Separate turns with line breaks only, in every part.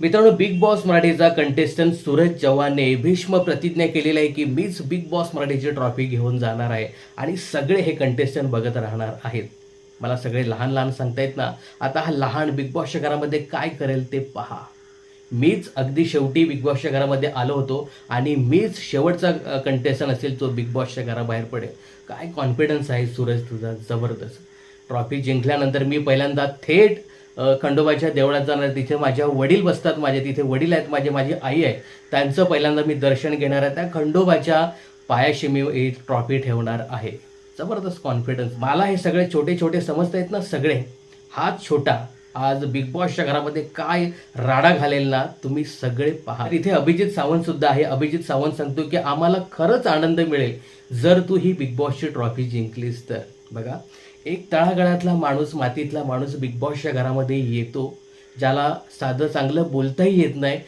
मित्रांनो big Boss मराठीचा contestant Suraj चव्हाणने भीष्म प्रतिज्ञा केलेली आहे की मीच बिग बॉस मराठीची ट्रॉफी घेऊन जाणार आहे आणि सगळे हे कंटेस्टंट बघत राहणार आहेत. मला सगळे लहान लहान सांगतायत ना? आता हा लहान बिग बॉसच्या घरामध्ये काय करेल ते पहा. मीच अगदी शेवटी बिग बॉसच्या घरामध्ये आलो होतो आणि मीच शेवटचा कंटेस्टंट असेल तो बिग बॉसच्या घराबाहेर पडेल. काय कॉन्फिडन्स आहे सूरज तुझा? जबरदस्त. ट्रॉफी जिंकल्यानंतर मी पहिल्यांदा थेट खंडोबाच्या देवळात जाणार तिथे माझ्या वडील बसतात माझे तिथे वडील आहेत माझे माझी आई आहे. त्यांचं पहिल्यांदा मी दर्शन घेणार आहे. त्या खंडोबाच्या पायाशी मी ही ट्रॉफी ठेवणार आहे. जबरदस्त कॉन्फिडन्स मला हे सगळे छोटे छोटे समजता आहेत ना सगळे. हाच छोटा. आज बिग बॉसच्या घरामध्ये काय राडा घालेल ना तुम्ही सगळे पहा. इथे अभिजित सावंत सुद्धा आहे. अभिजित सावंत सांगतो की आम्हाला खरंच आनंद मिळेल जर तू ही बिग बॉसची ट्रॉफी जिंकलीस तर. बघा. एक तळागाळातला माणूस मातीतला माणूस बिग बॉसच्या घरामध्ये येतो ज्याला साधं चांगलं बोलताही येत नाही.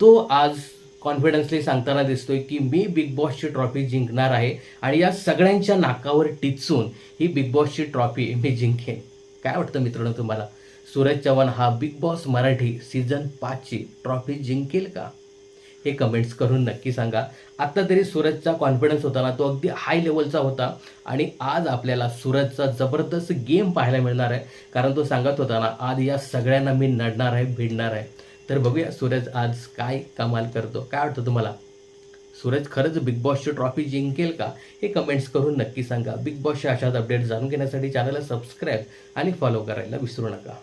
तो आज कॉन्फिडन्सली सांगताना दिसतोय की मी बिग बॉसची ट्रॉफी जिंकणार आहे आणि या सगळ्यांच्या नाकावर टिचून ही बिग बॉसची ट्रॉफी मी जिंकेन. काय वाटतं मित्रांनो तुम्हाला? सूरज चव्हाण हा बिग बॉस मराठी सीझन पाचची ट्रॉफी जिंकेल का? हे कमेंट्स करून नक्की सांगा. आत्ता तरी सूरजचा कॉन्फिडन्स होता ना तो अगदी हाय लेवलचा होता. आणि आज आपल्याला सूरजचा जबरदस्त गेम पाहायला मिळणार आहे. कारण तो सांगत होता ना आज या सगळ्यांना मी नडणार आहे भिडणार आहे. तर बघूया सूरज आज काय कमाल करतो. काय वाटतं तुम्हाला? सूरज खरंच बिग बॉसची ट्रॉफी जिंकेल का? हे कमेंट्स करून नक्की सांगा. बिग बॉसच्या अशाच अपडेट जाणून घेण्यासाठी चॅनलला सबस्क्राईब आणि फॉलो करायला विसरू नका.